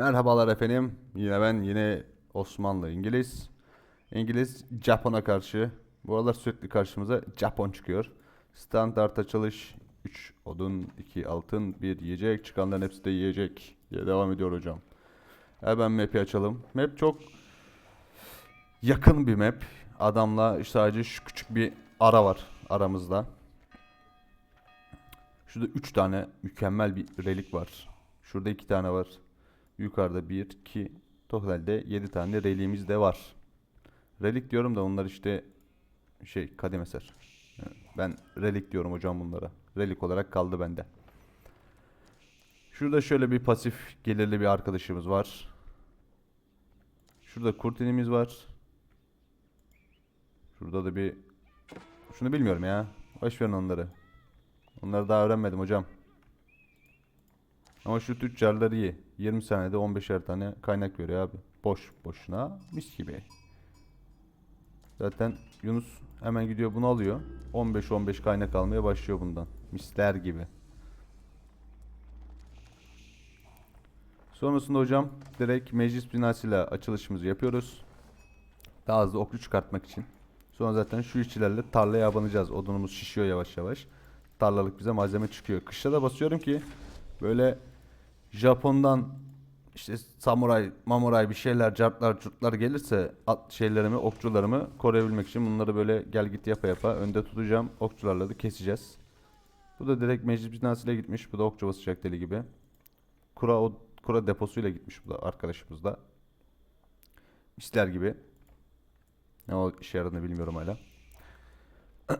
Merhabalar efendim. Yine ben yine Osmanlı İngiliz. İngiliz Japon'a karşı. Bu aralar sürekli karşımıza Japon çıkıyor. Standart açılış 3 odun, 2 altın, 1 yiyecek. Çıkanların hepsi de yiyecek diye devam ediyor hocam. Hemen map'i açalım. Map çok yakın bir map. Adamla sadece şu küçük bir ara var aramızda. Şurada 3 tane mükemmel bir relik var. Şurada 2 tane var. Yukarıda 1, 2, totalde 7 tane reliğimiz de var. Relik diyorum da onlar işte şey kadim eser. Ben relik diyorum hocam bunlara. Relik olarak kaldı bende. Şurada şöyle bir pasif gelirli bir arkadaşımız var. Şurada kurtinimiz var. Şurada da bir şunu bilmiyorum ya. Boş verin onları. Onları daha öğrenmedim hocam. Ama şu tüccarlar iyi. 20 saniyede 15'er tane kaynak veriyor abi. Boş boşuna mis gibi. Zaten Yunus hemen gidiyor bunu alıyor. 15-15 kaynak almaya başlıyor bundan. Misler gibi. Sonrasında hocam direkt meclis binasıyla açılışımızı yapıyoruz. Daha hızlı oklu çıkartmak için. Sonra zaten şu işçilerle tarlaya abanacağız. Odunumuz şişiyor yavaş yavaş. Tarlalık bize malzeme çıkıyor. Kışta da basıyorum ki böyle Japon'dan işte samuray, mamuray bir şeyler, cartlar, curtlar gelirse at şeylerimi, okçularımı koruyabilmek için bunları böyle gel git yapa yapa önde tutacağım. Okçularla da keseceğiz. Bu da direkt meclis binasıyla gitmiş. Bu da okçu basacak deli gibi. Kura, o, kura deposuyla gitmiş bu da arkadaşımız da. Misler gibi. Ne o işe yaradığını bilmiyorum hala.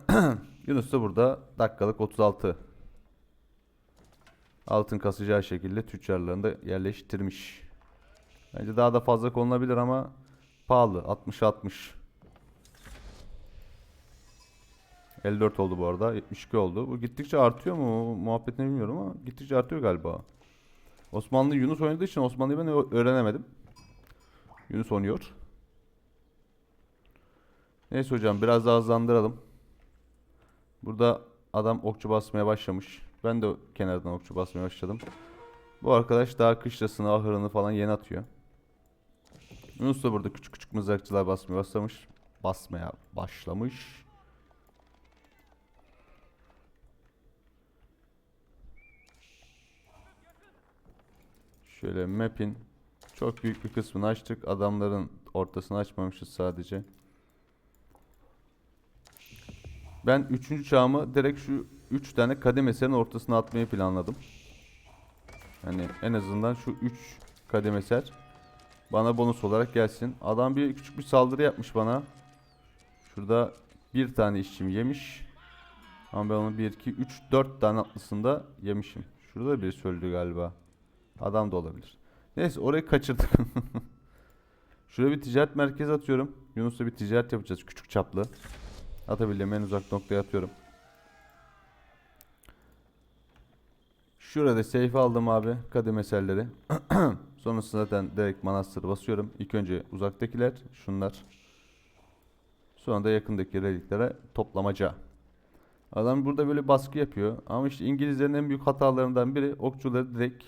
Yunus da burada dakikalık 36 altın kasacağı şekilde tüccarlarını da yerleştirmiş. Bence daha da fazla konulabilir ama pahalı. 60-60. 54 oldu bu arada. 72 oldu. Bu gittikçe artıyor mu? Muhabbetini bilmiyorum ama gittikçe artıyor galiba. Osmanlı Yunus oynadığı için Osmanlı'yı ben öğrenemedim. Yunus oynuyor. Neyse hocam biraz daha hızlandıralım. Burada adam okçu basmaya başlamış. Ben de kenardan okçu basmaya başladım. Bu arkadaş daha kışlasını, ahırını falan yeni atıyor. Yunus da burada küçük küçük mızrakçılar basmaya başlamış. Basmaya başlamış. Şöyle map'in çok büyük bir kısmını açtık. Adamların ortasını açmamışız sadece. Ben 3. çağımı direkt şu 3 tane kadim eserin ortasına atmayı planladım. Hani en azından şu 3 kadim eser bana bonus olarak gelsin. Adam bir küçük bir saldırı yapmış bana. Şurada bir tane işçim yemiş. Ama ben onu 1, 2, 3, 4 tane atlısında yemişim. Şurada da birisi öldü galiba. Adam da olabilir. Neyse orayı kaçırdık. Şuraya bir ticaret merkezi atıyorum. Yunus'la bir ticaret yapacağız küçük çaplı. Atabildiğim en uzak noktaya atıyorum. Şurada safe aldım abi kadim eserleri. Sonrasında zaten direkt manastır basıyorum. İlk önce uzaktakiler şunlar. Sonra da yakındaki reliklere toplamaca. Adam burada böyle baskı yapıyor. Ama işte İngilizlerin en büyük hatalarından biri okçuları direkt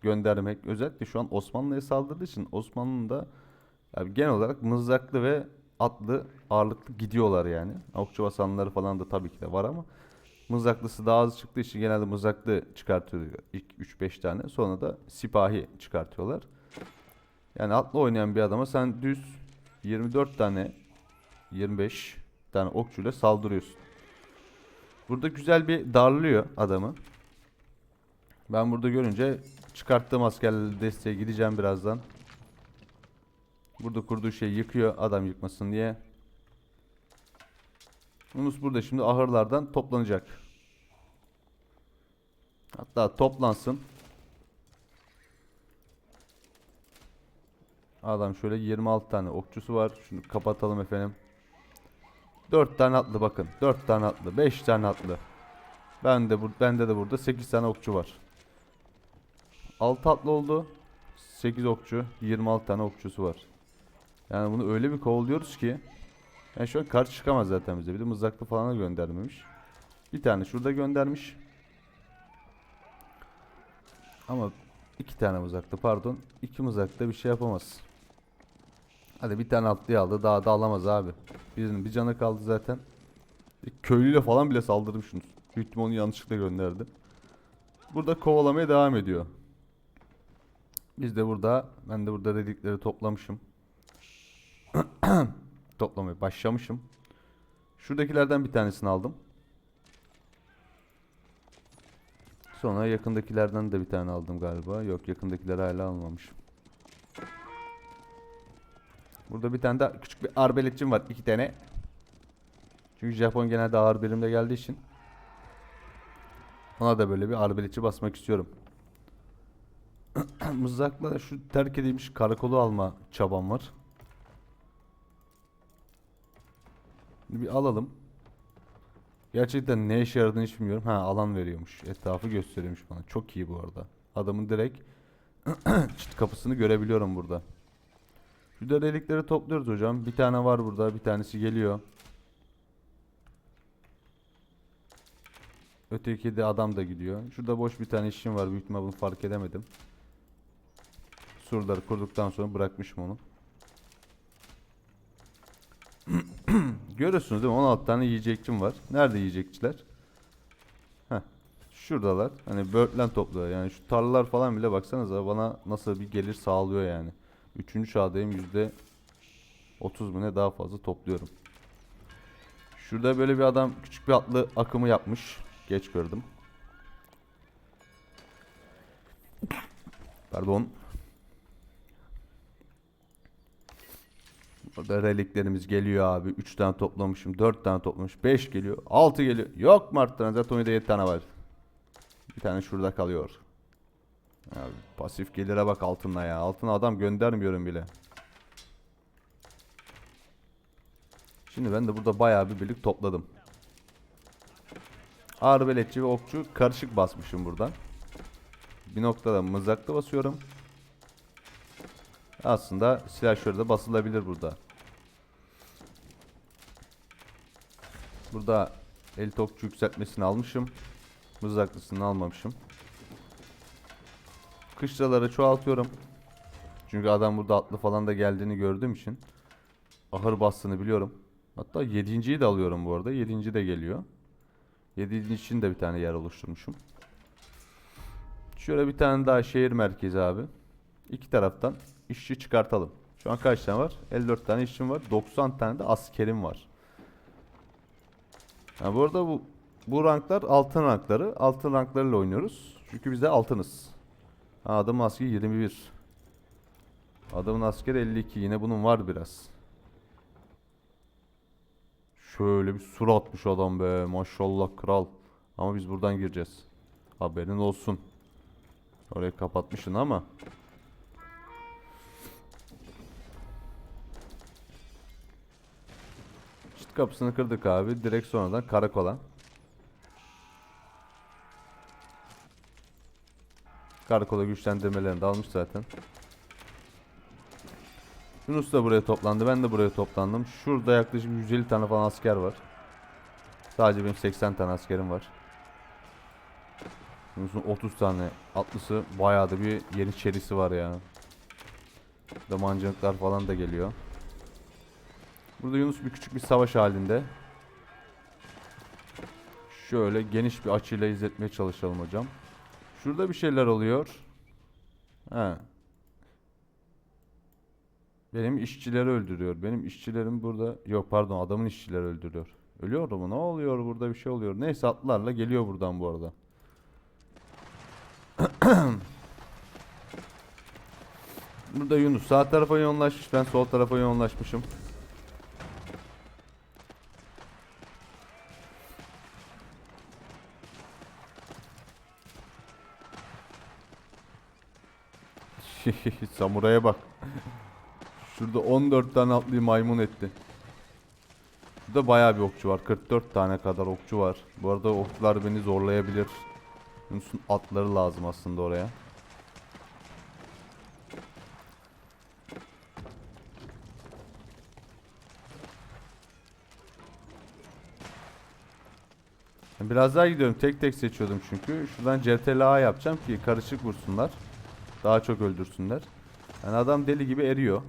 göndermek. Özellikle şu an Osmanlı'ya saldırdığı için Osmanlı'nın da yani genel olarak mızraklı ve atlı ağırlıklı gidiyorlar yani. Okçu basanları falan da tabii ki de var ama mızraklısı daha az çıktığı için genelde mızraklı çıkartıyor ilk 3-5 tane. Sonra da sipahi çıkartıyorlar. Yani atlı oynayan bir adama sen düz 24 tane 25 tane okçuyla saldırıyorsun. Burada güzel bir darlıyor adamı. Ben burada görünce çıkarttığım askerlerle desteğe gideceğim birazdan. Burada kurduğu şeyi yıkıyor adam yıkmasın diye. Yunus burada şimdi ahırlardan toplanacak. Hatta toplansın. Adam şöyle 26 tane okçusu var. Şunu kapatalım efendim. 4 tane atlı bakın. 4 tane atlı, 5 tane atlı. Ben de bu bende de burada 8 tane okçu var. 6 atlı oldu. 8 okçu, 26 tane okçusu var. Yani bunu öyle bir kovalıyoruz ki yani şu an karşı çıkamaz zaten bize. Bir de mızraklı falan da göndermemiş. Bir tane şurada göndermiş. Ama iki tane mızraklı pardon. iki mızrakla bir şey yapamaz. Hadi bir tane atlıyı aldı daha da alamaz abi. Birinin bir canı kaldı zaten. Köylüyle falan bile saldırmışsınız. Büyük onu yanlışlıkla gönderdi. Burada kovalamaya devam ediyor. Biz de burada, ben de burada relikleri toplamışım. Toplamaya başlamışım. Şuradakilerden bir tanesini aldım. Sonra yakındakilerden de bir tane aldım galiba. Yok yakındakileri hala almamışım. Burada bir tane daha küçük bir arbeletçim var. iki tane. Çünkü Japon genelde ağır birimde geldiği için. Ona da böyle bir arbeletçi basmak istiyorum. Mızrakla şu terk edilmiş karakolu alma çabam var. Bir alalım. Gerçekten ne işe yaradığını hiç bilmiyorum. Ha alan veriyormuş. Etrafı gösteriyormuş bana. Çok iyi bu arada. Adamın direkt kapısını görebiliyorum burada. Şurada relikleri topluyoruz hocam. Bir tane var burada. Bir tanesi geliyor. Öteki de adam da gidiyor. Şurada boş bir tane işim var. Büyük bunu fark edemedim. Surları kurduktan sonra bırakmışım onu. Görüyorsunuz değil mi? 16 tane yiyecekçim var. Nerede yiyecekçiler? Heh. Şuradalar. Hani börtlen topluyor. Yani şu tarlalar falan bile baksanıza bana nasıl bir gelir sağlıyor yani. Üçüncü çağdayım yüzde 30 mu ne daha fazla topluyorum. Şurada böyle bir adam küçük bir atlı akımı yapmış. Geç gördüm. Pardon. Burada reliklerimiz geliyor abi. 3 tane toplamışım. 4 tane toplamış. 5 geliyor. 6 geliyor. Yok mu arttıran? Zaten oyunda 7 tane var. Bir tane şurada kalıyor. Abi, pasif gelire bak altına ya. Altına adam göndermiyorum bile. Şimdi ben de burada bayağı bir birlik topladım. Arbeletçi ve okçu karışık basmışım buradan. Bir noktada mızrakla basıyorum. Aslında silahşörde de basılabilir burada. Burada el topçu yükseltmesini almışım. Mızraklısını almamışım. Kışlaları çoğaltıyorum. Çünkü adam burada atlı falan da geldiğini gördüğüm için ahır bastığını biliyorum. Hatta yedinciyi de alıyorum bu arada. Yedinci de geliyor. Yedinci için de bir tane yer oluşturmuşum. Şöyle bir tane daha şehir merkezi abi. İki taraftan işçi çıkartalım. Şu an kaç tane var? 54 tane işçim var. 90 tane de askerim var. Ha, bu arada bu bu ranklar altın rankları. Altın ranklarıyla oynuyoruz. Çünkü biz de altınız. Ha, adamın askeri 21. Adamın askeri 52. Yine bunun var biraz. Şöyle bir sur atmış adam be. Maşallah kral. Ama biz buradan gireceğiz. Haberin olsun. Orayı kapatmışsın ama. Çit kapısını kırdık abi. Direkt sonradan karakola. Karakola güçlendirmelerini de almış zaten. Yunus da buraya toplandı. Ben de buraya toplandım. Şurada yaklaşık 150 tane falan asker var. Sadece benim 80 tane askerim var. Yunus'un 30 tane atlısı bayağı da bir yeniçerisi var ya. Mancınıklar falan da geliyor. Burada Yunus bir küçük bir savaş halinde. Şöyle geniş bir açıyla izletmeye çalışalım hocam. Şurada bir şeyler oluyor. He. Benim işçileri öldürüyor. Benim işçilerim burada... Yok pardon adamın işçileri öldürüyor. Ölüyor mu? Ne oluyor burada bir şey oluyor. Neyse atlarla geliyor buradan bu arada. Burada Yunus sağ tarafa yoğunlaşmış. Ben sol tarafa yoğunlaşmışım. Samuraya bak. Şurada 14 tane atlıyı maymun etti. Şurada bayağı bir okçu var. 44 tane kadar okçu var. Bu arada okçular beni zorlayabilir. Yunus'un atları lazım aslında oraya. Biraz daha gidiyorum. Tek tek seçiyordum çünkü. Şuradan CTLA yapacağım ki karışık vursunlar. Daha çok öldürsünler. Yani adam deli gibi eriyor.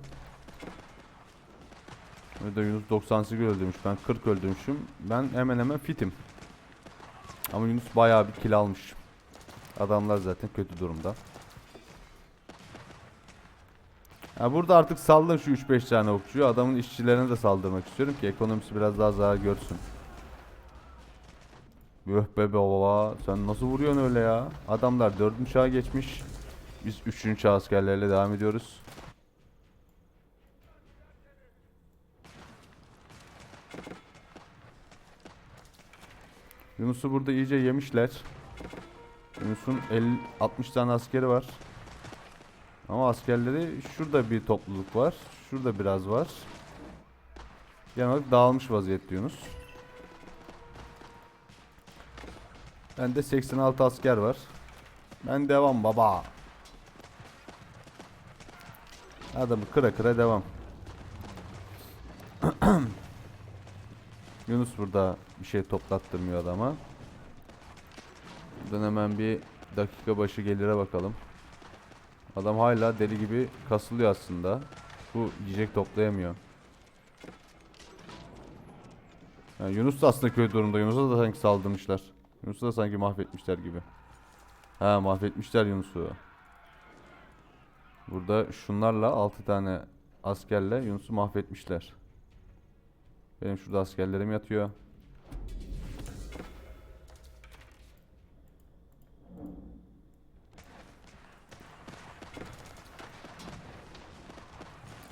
Burada Yunus 98 öldürmüş. Ben 40 öldürmüşüm. Ben hemen hemen fitim. Ama Yunus bayağı bir kill almış. Adamlar zaten kötü durumda. Ya burada artık saldın şu 3-5 tane okçuyu. Adamın işçilerine de saldırmak istiyorum ki ekonomisi biraz daha zarar görsün. Öh be baba sen nasıl vuruyorsun öyle ya? Adamlar 4. çağa geçmiş. Biz 3. çağ askerlerle devam ediyoruz. Yunus'u burada iyice yemişler. Yunus'un 50 60 tane askeri var. Ama askerleri şurada bir topluluk var. Şurada biraz var. Genel olarak dağılmış vaziyette Yunus. Bende 86 asker var. Ben devam baba. Adamı kıra kıra devam. Yunus burada bir şey toplattırmıyor adama. Buradan hemen bir dakika başı gelire bakalım. Adam hala deli gibi kasılıyor aslında. Bu yiyecek toplayamıyor. Yani Yunus da aslında kötü durumda. Yunus'a da sanki saldırmışlar. Yunus'u da sanki mahvetmişler gibi. Ha mahvetmişler Yunus'u. Burada şunlarla 6 tane askerle Yunus'u mahvetmişler. Benim şurada askerlerim yatıyor.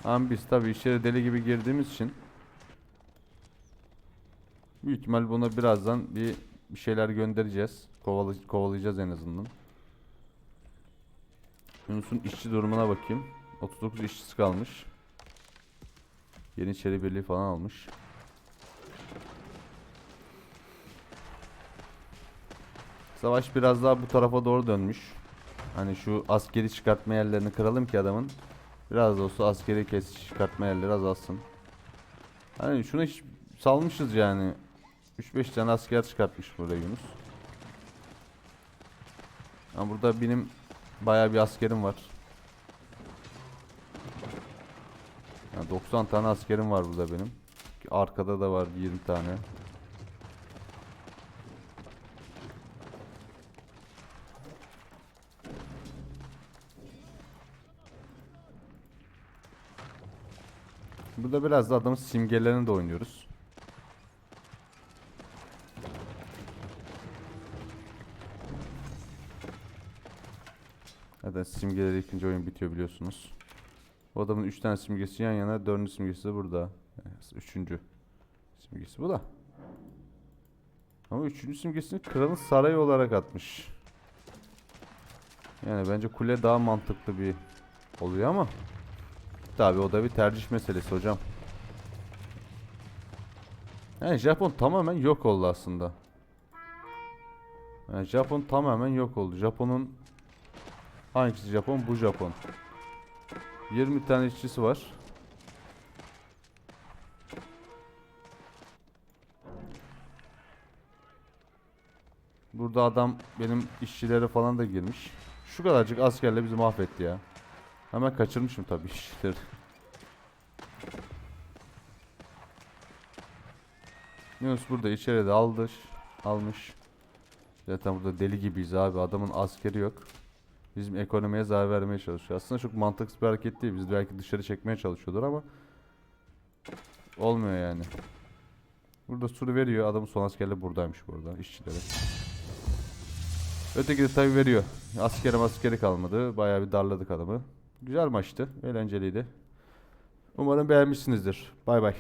Ama biz tabii içeri deli gibi girdiğimiz için büyük ihtimal buna birazdan bir, bir şeyler göndereceğiz. Kovalı, kovalayacağız en azından. Yunus'un işçi durumuna bakayım. 39 işçisi kalmış. Yeniçeri Birliği falan almış. Savaş biraz daha bu tarafa doğru dönmüş. Hani şu askeri çıkartma yerlerini kıralım ki adamın. Biraz da olsa askeri kes çıkartma yerleri azalsın. Hani şunu hiç salmışız yani. 3-5 tane asker çıkartmış burada Yunus. Ama burada benim bayağı bir askerim var. Yani 90 tane askerim var burada benim. Arkada da var 20 tane. Burada biraz da adamın simgelerini de oynuyoruz. Zaten simgeleri ikinci oyun bitiyor biliyorsunuz. O adamın 3 tane simgesi yan yana, 4. simgesi de burada. 3. simgesi bu da. Ama 3. simgesini kralın sarayı olarak atmış. Yani bence kule daha mantıklı bir oluyor ama Tabi o da bir tercih meselesi hocam. Yani Japon tamamen yok oldu aslında. Yani Japon tamamen yok oldu. Japon'un hangisi Japon? Bu Japon. 20 tane işçisi var. Burada adam benim işçilere falan da girmiş. Şu kadarcık askerle bizi mahvetti ya. Hemen kaçırmışım tabii işçileri. Yunus burada içeride aldı, almış. Zaten burada deli gibiyiz abi. Adamın askeri yok. Bizim ekonomiye zarar vermeye çalışıyor. Aslında çok mantıksız bir hareket değil. Biz belki dışarı çekmeye çalışıyordur ama olmuyor yani. Burada suru veriyor. Adamın son askerle buradaymış burada işçileri. Öteki de tabi veriyor. Askeri askeri kalmadı. Bayağı bir darladık adamı. Güzel maçtı. Eğlenceliydi. Umarım beğenmişsinizdir. Bay bay.